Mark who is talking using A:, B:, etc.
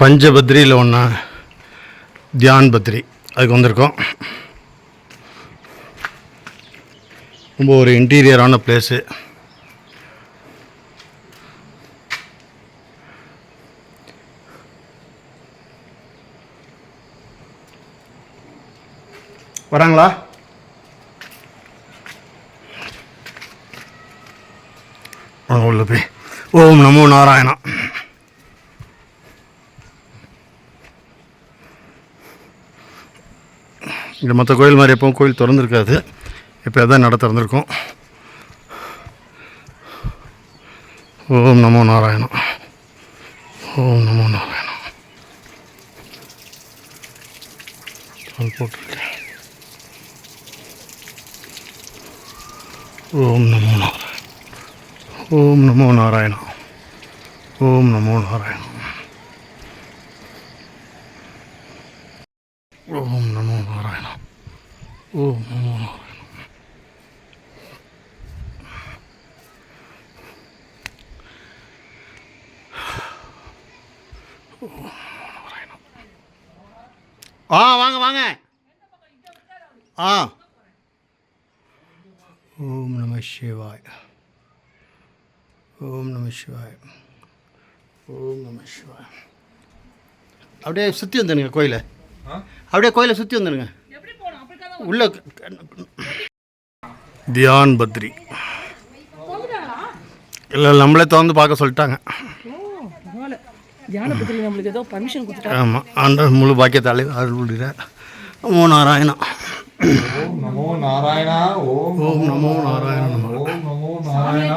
A: பஞ்சபத்ரியில் ஒன்று தியான் பத்ரி அதுக்கு வந்திருக்கோம். ரொம்ப ஒரு இன்டீரியரான பிளேஸு வராங்களா? உள்ள போய். ஓம் நமோ நாராயணா. இங்கே மற்ற கோயில் மாதிரி எப்பவும் கோயில் திறந்துருக்காது. இப்போ எதாவது நட திறந்துருக்கோம். ஓம் நமோ நாராயணம். ஓம் நமோ நாராயணம். அது போட்டிருக்கேன். ஓம் நமோ நாராயணம். ஓம் நமோ நாராயணம். ஓம் நமோ நாராயணம். ஓம் நமோ நாராயணா ஓம் நமோ நாராயணா ஆ வாங்க வாங்க. ஆ. ஓம் நம சிவாய். ஓம் நம சிவாய். ஓம் நம சிவாய். அப்படியே சுற்றி வந்துடுங்க கோயிலை. அப்படியே கோயிலை சுற்றி வந்துடுங்க. உள்ள தியான் பத்ரி. இல்லை நம்மளே திறந்து பார்க்க சொல்லிட்டாங்க.
B: நம்மளுக்கு ஏதோ பர்மிஷன்
A: ஆமாம் ஆண்ட முழு பாக்கியத்தாலே அருள் புரிகிறார். நமோ நாராயணா.
C: ஓம் நமோ நாராயணா ஓம்
A: நமோ நாராயண நம
C: ஓம் நமோ நாராயணா.